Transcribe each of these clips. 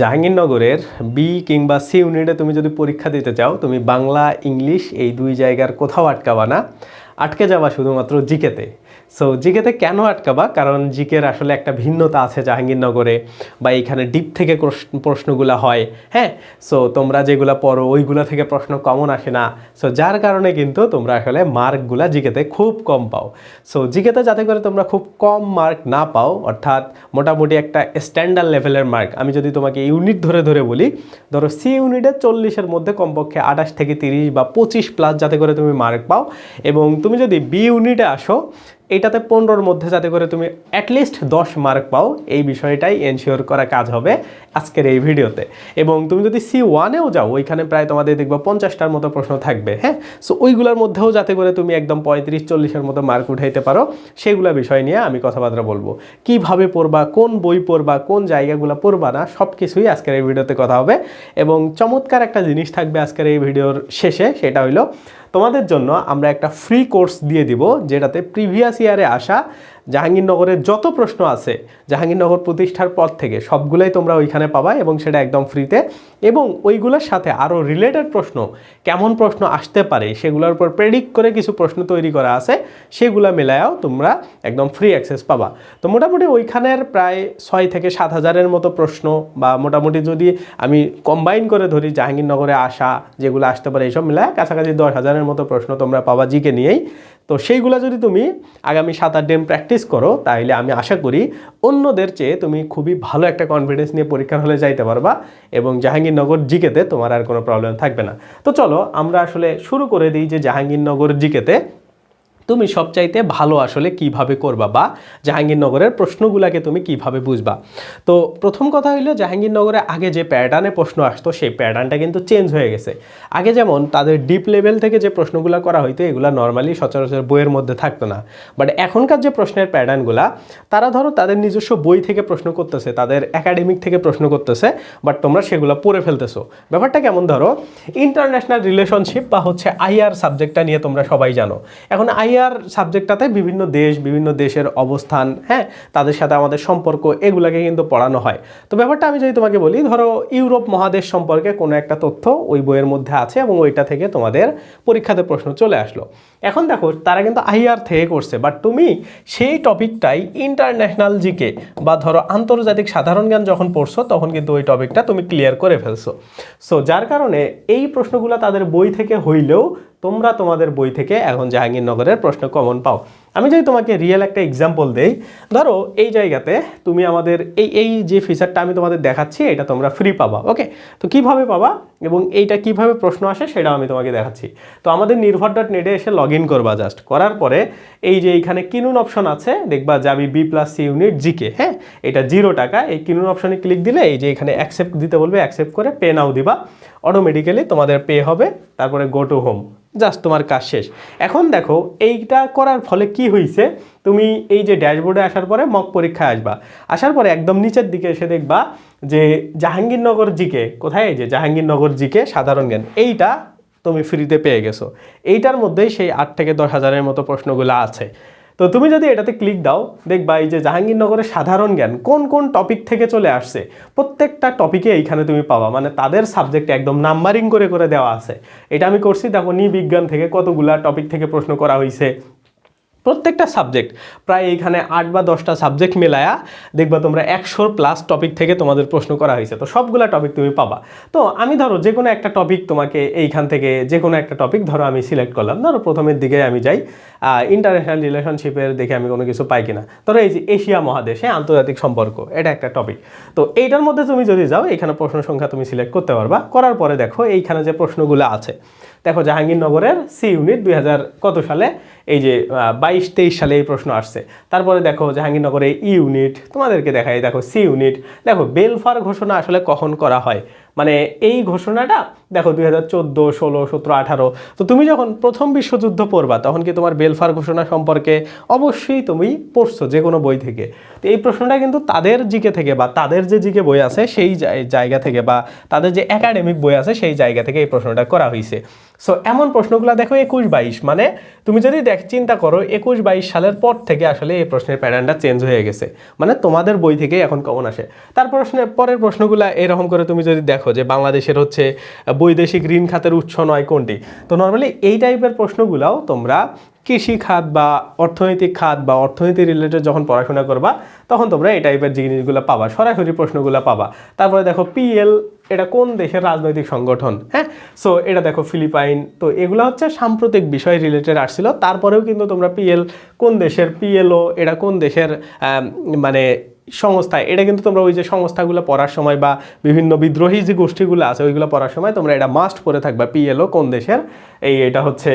জাহাঙ্গীরনগরের B কিংবা C ইউনিটে তুমি যদি পরীক্ষা দিতে চাও, তুমি বাংলা, ইংলিশ এই দুই জায়গার কোথাও আটকাবা না। আটকে যাবা শুধুমাত্র জিকেতে। সো জিকেতে কেন আটকাবা? কারণ জিকের আসলে একটা ভিন্নতা আছে জাহাঙ্গীরনগরে বা এইখানে ডিপ থেকে প্রশ্ন- প্রশ্নগুলো হয় হ্যাঁ? সো তোমরা যেগুলো পড়ো, ওইগুলো থেকে প্রশ্ন কমন আসে না। সো যার কারণে কিন্তু তোমরা আসলে মার্কগুলা জিকেতে খুব কম পাও। সো জিকেতে যাতে করে তোমরা খুব কম মার্ক না পাও, অর্থাৎ মোটামুটি একটা স্ট্যান্ডার্ড লেভেলের মার্ক, আমি যদি তোমাকে ইউনিট ধরে ধরে বলি, ধরো সি ইউনিটে চল্লিশের মধ্যে কমপক্ষে আঠাশ থেকে তিরিশ বা পঁচিশ প্লাস যাতে করে তুমি মার্ক পাও এবং তুমি যদি বি ইউনিটে আসো এটাতে পনেরোর মধ্যে যাতে করে তুমি অ্যাটলিস্ট দশ মার্ক পাও, এই বিষয়টাই এনশিওর করা কাজ হবে আজকের এই ভিডিওতে। এবং তুমি যদি সি ওয়ানেও যাও, ওইখানে প্রায় তোমাদের দেখব পঞ্চাশটার মতো প্রশ্ন থাকবে হ্যাঁ? সো ওইগুলোর মধ্যেও যাতে করে তুমি একদম পঁয়ত্রিশ, চল্লিশের মতো মার্ক উঠাইতে পারো, সেগুলো বিষয় নিয়ে আমি কথাবার্তা বলব। কীভাবে পড়বা, কোন বই পড়বা, কোন জায়গাগুলো পড়বা না সব কিছুই আজকের এই ভিডিওতে কথা হবে। এবং চমৎকার একটা জিনিস থাকবে আজকের এই ভিডিওর শেষে, সেটা হইল তোমাদের জন্য আমরা একটা ফ্রি কোর্স দিয়ে দিব যেটাতে প্রিভিয়াস ইয়ারে আসা জাহাঙ্গীরনগরের যত প্রশ্ন আছে, জাহাঙ্গীরনগর প্রতিষ্ঠার পর থেকে সবগুলোই তোমরা ওইখানে পাবা এবং সেটা একদম ফ্রিতে এবং ওইগুলোর সাথে আরও রিলেটেড প্রশ্ন, কেমন প্রশ্ন আসতে পারে, সেগুলোর উপর প্রেডিক্ট করে কিছু প্রশ্ন তৈরি করা আছে, সেগুলো মেলায়াও তোমরা একদম ফ্রি অ্যাক্সেস পাবা। তো মোটামুটি ওইখানের প্রায় ছয় থেকে সাত হাজারের মতো প্রশ্ন বা মোটামুটি যদি আমি কম্বাইন করে ধরি জাহাঙ্গীরনগরে আসা, যেগুলো আসতে পারে, এইসব মিলায় কাছাকাছি দশ হাজারের মতো প্রশ্ন তোমরা পাবা জিকে নিয়েই। তো সেইগুলো যদি তুমি আগামী সাত আট দিন প্র্যাকটিস করো তাহলে আমি আশা করি অন্যদের চেয়ে তুমি খুবই ভালো একটা কনফিডেন্স নিয়ে পরীক্ষার হলে যাইতে পারবা এবং জাহাঙ্গীরনগর জিকেতে তোমার আর কোনো প্রবলেম থাকবে না। তো চলো আমরা আসলে শুরু করে দিই যে জাহাঙ্গীরনগর জিকেতে। তুমি সবচাইতে ভালো আসলে কীভাবে করবা বা জাহাঙ্গীরনগরের প্রশ্নগুলোকে তুমি কীভাবে বুঝবা? তো প্রথম কথা হইল জাহাঙ্গীরনগরে আগে যে প্যাটার্নে প্রশ্ন আসতো, সেই প্যাটার্নটা কিন্তু চেঞ্জ হয়ে গেছে। আগে যেমন তাদের ডিপ লেভেল থেকে যে প্রশ্নগুলো করা হইতো, এগুলো নর্মালি সচরাচর বইয়ের মধ্যে থাকতো না। বাট এখনকার যে প্রশ্নের প্যাটার্নগুলা তারা ধরো তাদের নিজস্ব বই থেকে প্রশ্ন করতেছে, তাদের একাডেমিক থেকে প্রশ্ন করতেছে বাট তোমরা সেগুলো পড়ে ফেলতেছো। ব্যাপারটা কেমন ধরো ইন্টারন্যাশনাল রিলেশনশিপ বা হচ্ছে আইআর সাবজেক্টটা নিয়ে তোমরা সবাই জানো। এখন আইআর সাবজেক্টটাতে বিভিন্ন দেশ, বিভিন্ন দেশের অবস্থান হ্যাঁ তাদের সাথে আমাদের সম্পর্ক, এগুলাকে কিন্তু পড়ানো হয়। তো ব্যাপারটা আমি যদি তোমাকে বলি, ধরো ইউরোপ মহাদেশ সম্পর্কে কোনো একটা তথ্য ওই বইয়ের মধ্যে আছে এবং ওইটা থেকে তোমাদের পরীক্ষাতে প্রশ্ন চলে আসলো। এখন দেখো, তারা কিন্তু আইআর থেকে করছে বাট তুমি সেই টপিকটাই ইন্টারন্যাশনাল জিকে বা ধরো আন্তর্জাতিক সাধারণ জ্ঞান যখন পড়ছো, তখন কিন্তু ওই টপিকটা তুমি ক্লিয়ার করে ফেলছো। সো যার কারণে এই প্রশ্নগুলো তাদের বই থেকে হইলেও তোমরা তোমাদের বই থেকে এখন জাহাঙ্গীরনগরের প্রশ্ন কমন পাও। আমি যদি তোমাকে রিয়েল একটা এক্সাম্পল দেই, ধরো এই জায়গাতে তুমি আমাদের এই এই যে ফিচারটা আমি তোমাদের দেখাচ্ছি, এটা তোমরা ফ্রি পাবা ওকে তো কীভাবে পাবা এবং এইটা কীভাবে প্রশ্ন আসে সেটাও আমি তোমাকে দেখাচ্ছি। তো আমাদের নির্ভর ডট নেটে এসে লগ ইন করবা জাস্ট করার পরে এই যে এইখানে কিনুন অপশন আছে, দেখবা যাবি B plus C unit GK হ্যাঁ? এটা জিরো টাকা, এই কিনুন অপশনে ক্লিক দিলে এই যে এখানে অ্যাকসেপ্ট দিতে বলবে অ্যাকসেপ্ট করে পে নাও দিবা। অটোমেটিক্যালি তোমাদের পে হবে, তারপরে গো টু হোম জাস্ট তোমার কাজ শেষ। এখন দেখো, এইটা করার ফলে কি হয়েছে তুমি এই যে ড্যাশবোর্ডে আসার পরে মক পরীক্ষায় আসবা। আসার পরে একদম নিচের দিকে এসে দেখবা যে জাহাঙ্গীরনগর জিকে, কোথায় এই যে জাহাঙ্গীরনগর জিকে, সাধারণ জ্ঞান, এইটা তুমি ফ্রিতে পেয়ে গেছো। এইটার মধ্যেই সেই আট থেকে দশ হাজারের মতো প্রশ্নগুলো আছে। তো তুমি যদি এটাতে ক্লিক দাও, দেখবা এই যে জাহাঙ্গীরনগরের সাধারণ জ্ঞান কোন কোন টপিক থেকে চলে আসছে, প্রত্যেকটা টপিকে এইখানে তুমি পাবা। মানে তাদের সাবজেক্ট একদম নাম্বারিং করে করে দেওয়া আছে। এটা আমি করছি, দেখো নি বিজ্ঞান থেকে কতগুলা টপিক থেকে প্রশ্ন করা হয়েছে প্রত্যেকটা সাবজেক্ট প্রায় এইখানে আট বা দশটা সাবজেক্ট মেলায়া দেখবা তোমরা একশোর প্লাস টপিক থেকে তোমাদের প্রশ্ন করা হয়েছে। তো সবগুলা টপিক তুমি পাবা। তো আমি ধরো যে কোনো একটা টপিক তোমাকে এইখান থেকে যে কোনো একটা টপিক ধরো আমি সিলেক্ট করলাম। ধরো প্রথমের দিকে আমি যাই ইন্টারন্যাশনাল রিলেশনশিপের দেখে আমি কোনো কিছু পাই কিনা। ধরো এই যে এশিয়া মহাদেশে আন্তর্জাতিক সম্পর্ক, এটা একটা টপিক তো এইটার মধ্যে তুমি যদি যাও এখানে প্রশ্ন সংখ্যা তুমি সিলেক্ট করতে পারবা। করার পরে দেখো এইখানে যে প্রশ্নগুলো আছে দেখো, জাহাঙ্গীরনগরের সি ইউনিট দুই হাজার কত সালে? এই যে বাইশ তেইশ সালে এই প্রশ্ন আসছে। তারপরে দেখো, জাহাঙ্গীরনগরে ই ইউনিট তোমাদেরকে দেখাই, দেখো সি ইউনিট দেখো, বেলফার ঘোষণা আসলে কখন করা হয়? মানে এই ঘোষণাটা দেখো, দুই হাজার চোদ্দ, ষোলো, সতেরো, আঠারো। তো তুমি যখন প্রথম বিশ্বযুদ্ধ পড়বা, তখন কি তোমার বেলফার ঘোষণা সম্পর্কে অবশ্যই তুমি পড়ছো যে কোনো বই থেকে। তো এই প্রশ্নটা কিন্তু তাদের জিকে থেকে বা তাদের যে জিকে বই আছে সেই জায়গা থেকে বা তাদের যে একাডেমিক বই আছে সেই জায়গা থেকে এই প্রশ্নটা করা হয়েছে সো এমন প্রশ্নগুলো দেখো একুশ বাইশ মানে তুমি যদি দেখ, চিন্তা করো একুশ বাইশ সালের পর থেকে আসলে এই প্রশ্নের প্যাটার্নটা চেঞ্জ হয়ে গেছে। মানে তোমাদের বই থেকে এখন কমন আসে। তার প্রশ্নে পরের প্রশ্নগুলো এরকম করে তুমি যদি দেখো যে বাংলাদেশের হচ্ছে বৈদেশিক ঋণ খাতের উৎস নয় কোনটি? তো নর্মালি এই টাইপের প্রশ্নগুলাও তোমরা কৃষি খাত বা অর্থনৈতিক খাত বা অর্থনীতি রিলেটেড যখন পড়াশোনা করবা, তখন তোমরা এই টাইপের জিনিসগুলো পাবা, সরাসরি প্রশ্নগুলো পাবা। তারপরে দেখো পিএল এটা কোন দেশের রাজনৈতিক সংগঠন? হ্যাঁ? সো এটা দেখো ফিলিপাইন তো এগুলো হচ্ছে সাম্প্রতিক বিষয় রিলেটেড আসছিল। তারপরেও কিন্তু তোমরা পিএল কোন দেশের পিএলও এটা কোন দেশের মানে সংস্থা এটা কিন্তু তোমরা ওই যে সংস্থাগুলো পড়ার সময় বা বিভিন্ন বিদ্রোহী যে গোষ্ঠীগুলো আছে, ওইগুলো পড়ার সময় তোমরা এটা মাস্ট পড়ে থাকবা। পিএলও কোন দেশের? এই এটা হচ্ছে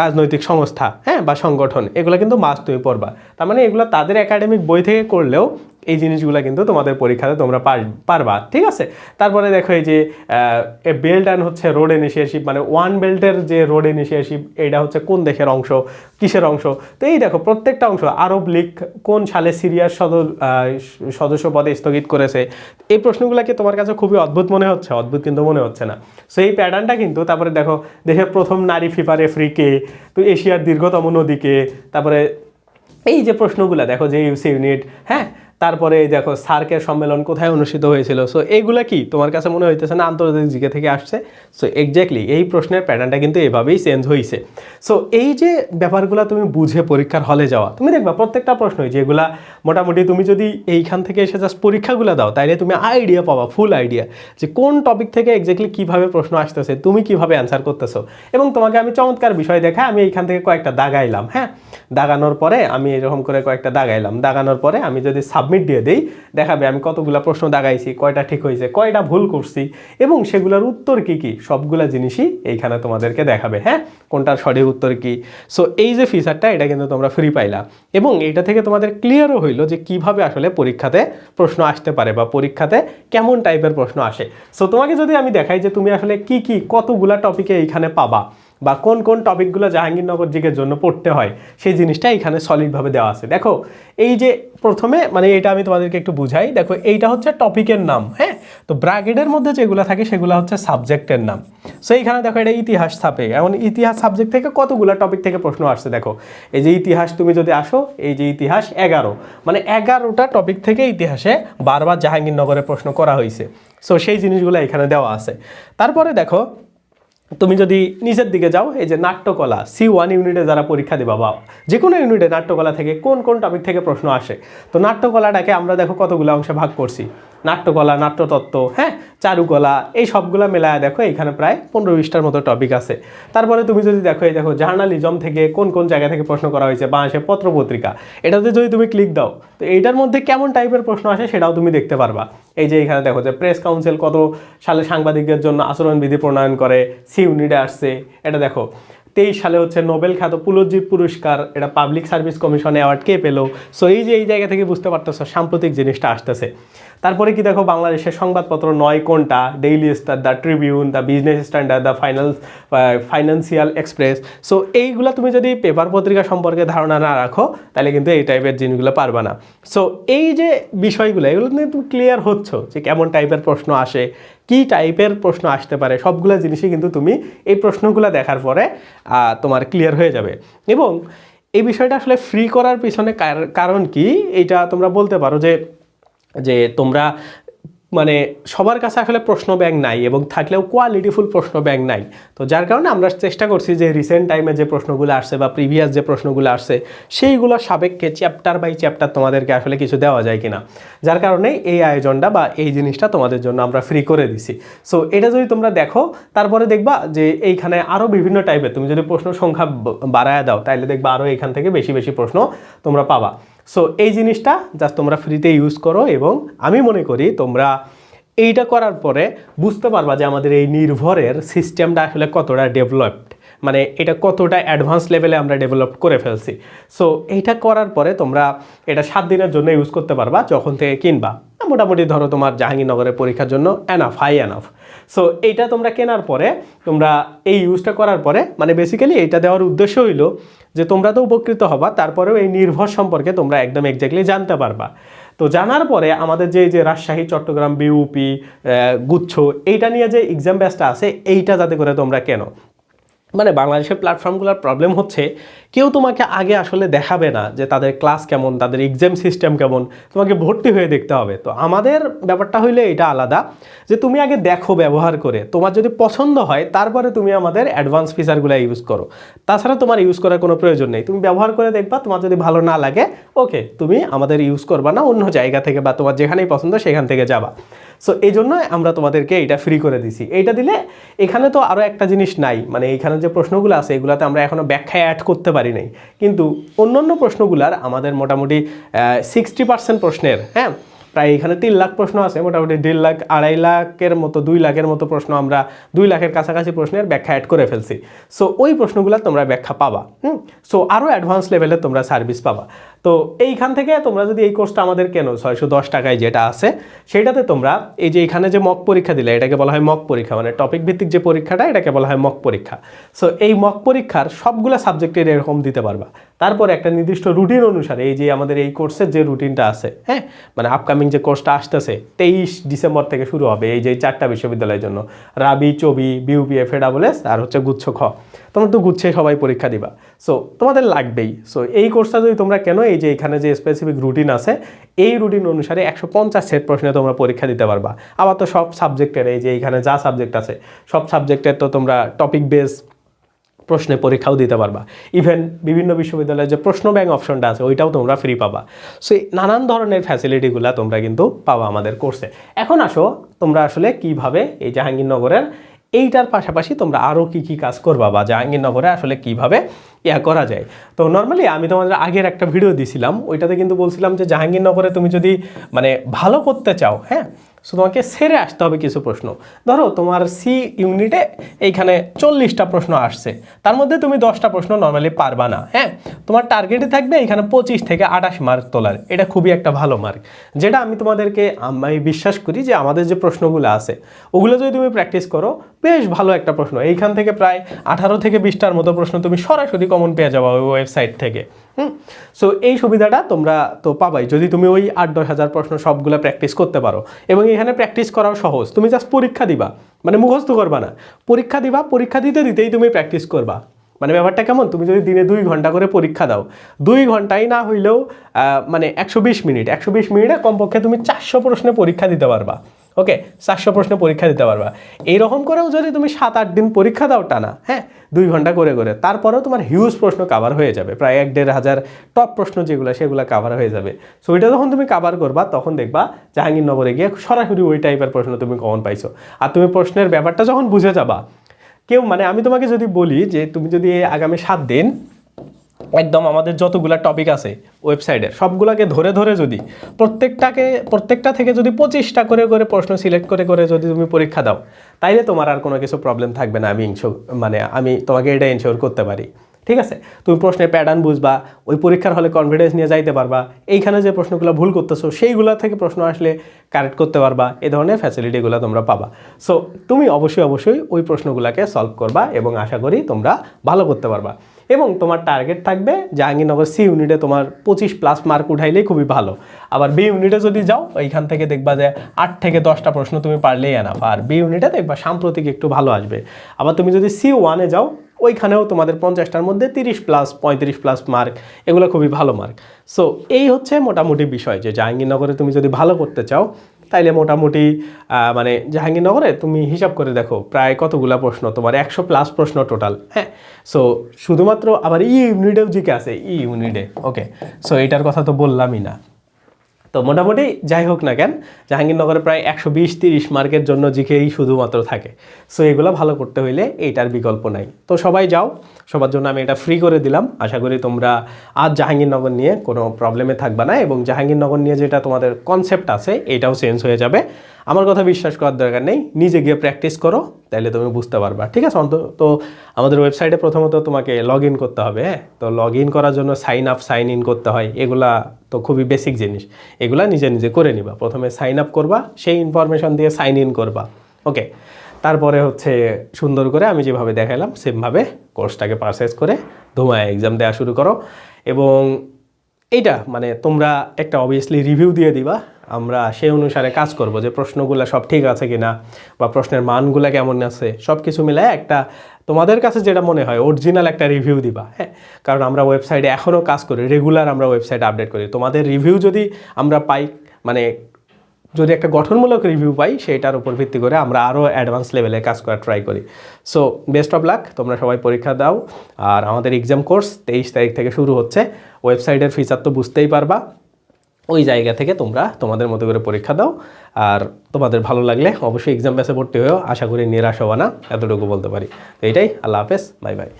রাজনৈতিক সংস্থা হ্যাঁ বা সংগঠন। এগুলো কিন্তু মাস্ট তুমি পড়বা। তার মানে এগুলো তাদের একাডেমিক বই থেকে করলেও এই জিনিসগুলো কিন্তু তোমাদের পরীক্ষাতে তোমরা পার- পারবা, ঠিক আছে? তারপরে দেখো এই যে বেল্ট অ্যান্ড হচ্ছে রোড ইনিশিয়েটিভ মানে ওয়ান বেল্টের যে রোড ইনিশিয়েটিভ এটা হচ্ছে কোন দেশের অংশ, কিসের অংশ? তো এই দেখো, প্রত্যেকটা অংশ, আরব লীগ কোন সালে সিরিয়ার সদর সদস্য পদে স্থগিত করেছে? এই প্রশ্নগুলোকে তোমার কাছে খুবই অদ্ভুত মনে হচ্ছে? অদ্ভুত কিন্তু মনে হচ্ছে না। সো এই প্যাটার্নটা কিন্তু, তারপরে দেখো, দেশের প্রথম নারী ফিফা রেফ্রিকে তো এশিয়ার দীর্ঘতম নদীকে, তারপরে এই যে প্রশ্নগুলো, দেখো যে ইউসি ইউনিট হ্যাঁ? তারপরে দেখো সার্কের সম্মেলন কোথায় অনুষ্ঠিত হয়েছিল? সো এইগুলো কি? তোমার কাছে মনে হইতেছে না, আন্তর্জাতিক জিকে থেকে আসছে? সো এক্স্যাক্টলি এই প্রশ্নের প্যাটার্নটা কিন্তু এভাবেই চেঞ্জ হয়েছে সো এই যে ব্যাপারগুলো তুমি বুঝে পরীক্ষার হলে যাওয়া, তুমি দেখবা প্রত্যেকটা প্রশ্নই যেগুলা মোটামুটি তুমি যদি এইখান থেকে এসে জাস্ট পরীক্ষাগুলো দাও, তাইলে তুমি আইডিয়া পাবা ফুল আইডিয়া যে কোন টপিক থেকে এক্স্যাক্টলি কীভাবে প্রশ্ন আসতেছে, তুমি কীভাবে অ্যান্সার করতেছো। এবং তোমাকে আমি চমৎকার বিষয় দেখা আমি এইখান থেকে কয়েকটা দাগাইলাম হ্যাঁ? দাগানোর পরে আমি এরকম করে কয়েকটা দাগাইলাম, দাগানোর পরে আমি যদি সাবমিট দিয়ে দেই, দেখাবে আমি কতগুলা প্রশ্ন দাগাইছি, কয়টা ঠিক হয়েছে, কয়টা ভুল করছি এবং সেগুলোর উত্তর কি কি, সবগুলা জিনিসই এইখানে তোমাদেরকে দেখাবে হ্যাঁ? কোনটার সঠিক উত্তর কি? সো এই যে ফিচারটা এটা কিন্তু তোমরা ফ্রি পাইলা। এবং এটা থেকে তোমাদের ক্লিয়ারও হইল যে কীভাবে আসলে পরীক্ষাতে প্রশ্ন আসতে পারে বা পরীক্ষাতে কেমন টাইপের প্রশ্ন আসে। সো তোমাকে যদি আমি দেখাই যে তুমি আসলে কি কি কতগুলা টপিকে এইখানে পাবা বা কোন কোন টপিকগুলো জাহাঙ্গীরনগর জিকের জন্য পড়তে হয়, সেই জিনিসটা এখানে সলিডভাবে দেওয়া আছে। দেখো, এই যে প্রথমে মানে এটা আমি তোমাদেরকে একটু বুঝাই, দেখো, এইটা হচ্ছে টপিকের নাম হ্যাঁ? তো ব্র্যাকেটের মধ্যে যেগুলো থাকে, সেগুলো হচ্ছে সাবজেক্টের নাম। সো এইখানে দেখো, এটা ইতিহাস ছাপে। এমন ইতিহাস সাবজেক্ট থেকে কতগুলো টপিক থেকে প্রশ্ন আসছে, দেখো। এই যে ইতিহাস, তুমি যদি আসো, এই যে ইতিহাস, এগারো। মানে এগারোটা টপিক থেকে ইতিহাসে বারবার জাহাঙ্গীরনগরে প্রশ্ন করা হয়েছে সো সেই জিনিসগুলো এখানে দেওয়া আছে। তারপরে দেখো তুমি যদি নিচের দিকে যাও, এই যে নাট্যকলা সি ওয়ান ইউনিটে যারা পরীক্ষা দেবা, বা যে কোনো ইউনিটে নাট্যকলা থেকে কোন কোন টপিক থেকে প্রশ্ন আসে, তো নাট্যকলাটাকে আমরা দেখো কতগুলো অংশে ভাগ করছি। নাট্যকলা, নাট্যতত্ত্ব হ্যাঁ চারুকলা, এই সবগুলো মেলায় দেখো, এখানে প্রায় পনেরো বিশটার মতো টপিক আছে। তারপরে তুমি যদি দেখো, এই দেখো জার্নালিজম থেকে কোন কোন জায়গা থেকে প্রশ্ন করা হয়েছে বাংলাদেশের পত্রপত্রিকা, এটাতে যদি তুমি ক্লিক দাও, তো এইটার মধ্যে কেমন টাইপের প্রশ্ন আসে সেটাও তুমি দেখতে পারবা। এই যে এখানে দেখো যে প্রেস কাউন্সিল কত সালে সাংবাদিকদের জন্য আচরণবিধি প্রণয়ন করে, সি ইউনিটে আসছে, এটা দেখো। তেইশ সালে হচ্ছে নোবেল খ্যাত পুলজিৎ পুরস্কার, এটা পাবলিক সার্ভিস কমিশন অ্যাওয়ার্ড কে পেল? সো এই যে এই জায়গা থেকে বুঝতে পারতেছো সাম্প্রতিক জিনিসটা আসতেছে। তারপরে কি দেখো বাংলাদেশের সংবাদপত্র নয় কোনটা? Daily Star the Tribune the Business Standard the final Financial Express so এইগুলো তুমি যদি পেপার পত্রিকা সম্পর্কে ধারণা না রাখো, তাহলে কিন্তু এই টাইপের জিনিসগুলো পারবে না। সো এই যে বিষয়গুলো, এগুলো তুমি ক্লিয়ার হচ্ছ যে কেমন টাইপের প্রশ্ন আসে কি টাইপের প্রশ্ন আসতে পারে, সবগুলো জিনিসই কিন্তু তুমি এই প্রশ্নগুলো দেখার পরে তোমার ক্লিয়ার হয়ে যাবে। এবং এই বিষয়টা আসলে ফ্রি করার পিছনে কার- কারণ কি? এটা তোমরা বলতে পারো যে যে তোমরা মানে সবার কাছে আসলে প্রশ্ন ব্যাংক নাই এবং থাকলেও কোয়ালিটিফুল প্রশ্ন ব্যাংক নাই। তো যার কারণে আমরা চেষ্টা করছি যে রিসেন্ট টাইমে যে প্রশ্নগুলো আসছে বা প্রিভিয়াস যে প্রশ্নগুলো আসছে, সেইগুলো সাবেককে চ্যাপ্টার বাই চ্যাপ্টার তোমাদেরকে আসলে কিছু দেওয়া যায় কিনা। যার কারণে এই আয়োজনটা বা এই জিনিসটা তোমাদের জন্য আমরা ফ্রি করে দিছি। সো এটা যদি তোমরা দেখো, তারপরে দেখবা যে এইখানে আরও বিভিন্ন টাইপের তুমি যদি প্রশ্ন সংখ্যা বাড়ায় দাও তাহলে দেখবা আরও এখান থেকে বেশি বেশি প্রশ্ন তোমরা পাবা। সো এই জিনিসটা জাস্ট তোমরা ফ্রিতে ইউজ করো এবং আমি মনে করি তোমরা এইটা করার পরে বুঝতে পারবা যে আমাদের এই নির্ভরের সিস্টেমটা আসলে কতটা ডেভেলপড মানে এটা কতটা অ্যাডভান্স লেভেলে আমরা ডেভেলপ করে ফেলছি। সো এইটা করার পরে তোমরা এটা সাত দিনের জন্য ইউজ করতে পারবা, যখন থেকে কিনবা। মোটামুটি ধরো তোমার জাহাঙ্গীরনগরের পরীক্ষার জন্য এনাফ হাই এনাফ সো এইটা তোমরা কেনার পরে, তোমরা এই ইউজটা করার পরে মানে বেসিক্যালি এইটা দেওয়ার উদ্দেশ্য হইল যে তোমরা তো উপকৃত হবা, তারপরেও এই নির্ভর সম্পর্কে তোমরা একদম এক্স্যাক্টলি জানতে পারবা। তো জানার পরে আমাদের যে যে রাজশাহী, চট্টগ্রাম বিউপি গুচ্ছ, এইটা নিয়ে যে এক্সাম ব্যাচটা আছে, এইটা যাতে করে তোমরা কেন। মানে বাংলাদেশের প্ল্যাটফর্মগুলোর প্রবলেম হচ্ছে, কেউ তোমাকে আগে আসলে দেখাবে না যে তাদের ক্লাস কেমন, তাদের এক্সাম সিস্টেম কেমন, তোমাকে ভর্তি হয়ে দেখতে হবে। তো আমাদের ব্যাপারটা হইলে এটা আলাদা যে তুমি আগে দেখো ব্যবহার করে, তোমার যদি পছন্দ হয় তারপরে তুমি আমাদের অ্যাডভান্স ফিচারগুলো ইউজ করো। তাছাড়া তোমার ইউজ করার কোনো প্রয়োজন নেই, তুমি ব্যবহার করে দেখবা, তোমার যদি ভালো না লাগে ওকে তুমি আমাদের ইউজ করবা না, অন্য জায়গা থেকে বা তোমার যেখানেই পছন্দ সেখান থেকে যাবা। সো এই জন্য আমরা তোমাদেরকে এটা ফ্রি করে দিছি। এইটা দিলে এখানে তো আরও একটা জিনিস নাই। মানে এখানে যে প্রশ্নগুলো আছে, এগুলাতে আমরা এখনও ব্যাখ্যা অ্যাড করতে পারি নাই। কিন্তু অন্য অন্য প্রশ্নগুলার আমাদের মোটামুটি সিক্সটি পার্সেন্ট প্রশ্নের হ্যাঁ? প্রায় এখানে তিন লাখ প্রশ্ন আছে, মোটামুটি দেড় লাখ, আড়াই লাখের মতো, দুই লাখের মতো প্রশ্ন আমরা, দুই লাখের কাছাকাছি প্রশ্নের ব্যাখ্যা অ্যাড করে ফেলছি। সো ওই প্রশ্নগুলো তোমরা ব্যাখ্যা পাবা, হুম? সো আরও অ্যাডভান্স লেভেলে তোমরা সার্ভিস পাবা। তো, এইখান থেকে তোমরা যদি এই কোর্সটা আমাদের কেন, ছয়শো দশ টাকায় যেটা আছে সেইটাতে তোমরা এই যে এখানে যে মক পরীক্ষা দিলে, এটাকে বলা হয় মক পরীক্ষা মানে টপিক ভিত্তিক যে পরীক্ষাটা, এটাকে বলা হয় মক পরীক্ষা। সো এই মক পরীক্ষার সবগুলো সাবজেক্টের এরকম দিতে পারবা। তারপর একটা নির্দিষ্ট রুটিন অনুসারে এই যে আমাদের এই কোর্সের যে রুটিনটা আছে হ্যাঁ? মানে আপকামিং যে কোর্সটা আসতেছে, তেইশ ডিসেম্বর থেকে শুরু হবে এই যে চারটা বিশ্ববিদ্যালয়ের জন্য। রাবি, চবি বিউপিএফ এডাবলেস আর হচ্ছে গুচ্ছ খ। তোমরা তো গুচ্ছে সবাই পরীক্ষা দিবা। সো তোমাদের লাগবেই। সো এই কোর্সটা যদি তোমরা কেন এই যে এখানে যে স্পেসিফিক রুটিন আছে, এই রুটিন অনুসারে একশো পঞ্চাশ সেট প্রশ্নে তোমরা পরীক্ষা দিতে পারবা। আবার তো সব সাবজেক্টের এই যে এখানে যা সাবজেক্ট আছে, সব সাবজেক্টের তো তোমরা টপিক বেস প্রশ্নে পরীক্ষাও দিতে পারবা। ইভেন বিভিন্ন বিশ্ববিদ্যালয়ের যে প্রশ্ন ব্যাংক অপশনটা আছে, ওইটাও তোমরা ফ্রি পাবা। সো নানান ধরনের ফ্যাসিলিটিগুলো তোমরা কিন্তু পাবা আমাদের কোর্সে এখন আসো, তোমরা আসলে কীভাবে এই জাহাঙ্গীরনগরের এইটার পাশাপাশি তোমরা আরও কি কি কাজ করবা বা জাহাঙ্গীরনগরে আসলে কীভাবে ইয়া করা যায়। তো নর্মালি আমি তোমাদের আগের একটা ভিডিও দিছিলাম, ওইটাতে কিন্তু বলছিলাম যে জাহাঙ্গীরনগরে তুমি যদি মানে ভালো করতে চাও হ্যাঁ সো তোমাকে সেরে আসতে হবে কিছু প্রশ্ন। ধরো, তোমার সি ইউনিটে এইখানে চল্লিশটা প্রশ্ন আসছে। তার মধ্যে তুমি দশটা প্রশ্ন নর্মালি পারবা না হ্যাঁ? তোমার টার্গেটে থাকবে এখানে পঁচিশ থেকে আঠাশ মার্ক তোলার। এটা খুবই একটা ভালো মার্ক যেটা আমি তোমাদেরকে, আমি বিশ্বাস করি যে আমাদের যে প্রশ্নগুলো আছে, ওগুলো যদি তুমি প্র্যাকটিস করো, বেশ ভালো একটা প্রশ্ন। এইখান থেকে প্রায় আঠারো থেকে বিশটার মতো প্রশ্ন তুমি সরাসরি কমন পেয়ে যাব ওই ওয়েবসাইট থেকে। সো এই সুবিধাটা তোমরা তো পাবাই। যদি তুমি ওই আট, দশ হাজার প্রশ্ন সবগুলো প্র্যাকটিস করতে পারো। এবং এখানে প্র্যাকটিস করাও সহজ। তুমি জাস্ট পরীক্ষা দিবা। মানে মুখস্থ করবা না। পরীক্ষা দিবা, পরীক্ষা দিতে দিতেই তুমি প্র্যাকটিস করবা। মানে ব্যাপারটা কেমন? তুমি যদি দিনে দুই ঘণ্টা করে পরীক্ষা দাও। দুই ঘন্টাই না হইলেও মানে একশো বিশ মিনিট। একশো বিশ মিনিটে কমপক্ষে তুমি চারশো প্রশ্নে পরীক্ষা দিতে পারবা। ওকে চারশো প্রশ্ন পরীক্ষা দিতে পারবা। এইরকম করেও যদি তুমি সাত, আট দিন পরীক্ষা দাও টানা হ্যাঁ দুই ঘণ্টা করে করে, তারপরেও তোমার হিউজ প্রশ্ন কাভার হয়ে যাবে। প্রায় এক, দেড় হাজার টপ প্রশ্ন যেগুলো, সেগুলো কাভার হয়ে যাবে। সো ওইটা যখন তুমি কাভার করবা, তখন দেখবা জাহাঙ্গীরনগরে গিয়ে সরাসরি ওই টাইপের প্রশ্ন তুমি কমন পাইছো। আর তুমি প্রশ্নের ব্যাপারটা যখন বুঝে যাবা, কেউ মানে আমি তোমাকে যদি বলি যে, তুমি যদি আগামী সাত দিন একদম আমাদের যতগুলা টপিক আছে ওয়েবসাইটের সবগুলাকে ধরে ধরে যদি প্রত্যেকটাকে, প্রত্যেকটা থেকে যদি পঁচিশটা করে করে প্রশ্ন সিলেক্ট করে করে যদি তুমি পরীক্ষা দাও, তাইলে তোমার আর কোনো কিছু প্রবলেম থাকবে না, আমি ইনশোর মানে আমি তোমাকে এটা ইনশোর করতে পারি। ঠিক আছে? তুমি প্রশ্নের প্যাটার্ন বুঝবা, ওই পরীক্ষার হলে কনফিডেন্স নিয়ে যাইতে পারবা, এইখানে যে প্রশ্নগুলো ভুল করতেছো, সেইগুলো থেকে প্রশ্ন আসলে কারেক্ট করতে পারবা, এ ধরনের ফ্যাসিলিটিগুলো তোমরা পাবা। সো তুমি অবশ্যই অবশ্যই ওই প্রশ্নগুলোকে সলভ করবা এবং আশা করি তোমরা ভালো করতে পারবা। এবং তোমার টার্গেট থাকবে জাহাঙ্গীরনগর সি ইউনিটে তোমার পঁচিশ প্লাস মার্ক উঠাইলেই খুবই ভালো। আবার বি ইউনিটে যদি যাও, এইখান থেকে দেখবা যে আট থেকে দশটা প্রশ্ন তুমি পারলেই এনাফ আর বি ইউনিটে দেখবা সাম্প্রতিক একটু ভালো আসবে। আবার তুমি যদি সি ওয়ানে যাও, ওইখানেও তোমাদের পঞ্চাশটার মধ্যে তিরিশ প্লাস পঁয়ত্রিশ প্লাস মার্ক এগুলো খুবই ভালো মার্ক সো এই হচ্ছে মোটামুটি বিষয় যে জাহাঙ্গীরনগরে তুমি যদি ভালো করতে চাও তাইলে মোটামুটি মানে জাহাঙ্গীরনগরে তুমি হিসাব করে দেখো, প্রায় কতগুলো প্রশ্ন, তোমার একশো প্লাস প্রশ্ন টোটাল হ্যাঁ? সো শুধুমাত্র আবার ই ইউনিটেও জিকে আছে ই ইউনিটে ওকে সো এটার কথা তো বললামই না। তো মোটামুটি যাই হোক না কেন, জাহাঙ্গীরনগরে প্রায় একশো বিশ, তিরিশ মার্কের জন্য জিকেই শুধুমাত্র থাকে। সো এগুলো ভালো করতে হইলে এইটার বিকল্প নাই। তো সবাই যাও, সবার জন্য আমি এটা ফ্রি করে দিলাম। আশা করি তোমরা আর জাহাঙ্গীরনগর নিয়ে কোনো প্রবলেমে থাকবে না এবং জাহাঙ্গীরনগর নিয়ে যেটা তোমাদের কনসেপ্ট আছে, এটাও চেঞ্জ হয়ে যাবে। আমার কথা বিশ্বাস করার দরকার নেই। নিজে গিয়ে প্র্যাকটিস করো তাহলে তুমি বুঝতে পারবা। ঠিক আছে? অন্তত আমাদের ওয়েবসাইটে প্রথমত তোমাকে লগ ইন করতে হবে হ্যাঁ? তো লগ ইন করার জন্য সাইন আপ সাইন ইন করতে হয়। এগুলা তো খুবই বেসিক জিনিস। এগুলা নিজে নিজে করে নিবা। প্রথমে সাইন আপ করবা, সেই ইনফরমেশন দিয়ে সাইন ইন করবা। ওকে তারপরে হচ্ছে সুন্দর করে আমি যেভাবে দেখালাম, সেমভাবে কোর্সটাকে পারচেস করে ধুমায় এক্সাম দেওয়া শুরু করো। এবং এইটা মানে তোমরা একটা অবভিয়াসলি রিভিউ দিয়ে দিবা। আমরা সেই অনুসারে কাজ করব যে প্রশ্নগুলো সব ঠিক আছে কিনা বা প্রশ্নের মানগুলো কেমন আছে সব কিছু মিলে একটা তোমাদের কাছে যেটা মনে হয় অরিজিনাল একটা রিভিউ দিবা হ্যাঁ? কারণ আমরা ওয়েবসাইটে এখনও কাজ করি রেগুলার আমরা ওয়েবসাইট আপডেট করি। তোমাদের রিভিউ যদি আমরা পাই মানে যদি একটা গঠনমূলক রিভিউ পাই সেটার উপর ভিত্তি করে আমরা আরও অ্যাডভান্স লেভেলে কাজ করার ট্রাই করি। সো বেস্ট অফ লাক তোমরা সবাই পরীক্ষা দাও। আর আমাদের এক্সাম কোর্স তেইশ তারিখ থেকে শুরু হচ্ছে। ওয়েবসাইটের ফিচার তো বুঝতেই পারবা। ওই জায়গা থেকে তোমরা তোমাদের মতো করে পরীক্ষা দাও। আর তোমাদের ভালো লাগলে অবশ্যই এক্সাম ব্যাসে ভর্তি হয়েও আশা করি নিরাশ হওয়া না, এতটুকু বলতে পারি। তো এটাই, আল্লাহ হাফেজ বাই বাই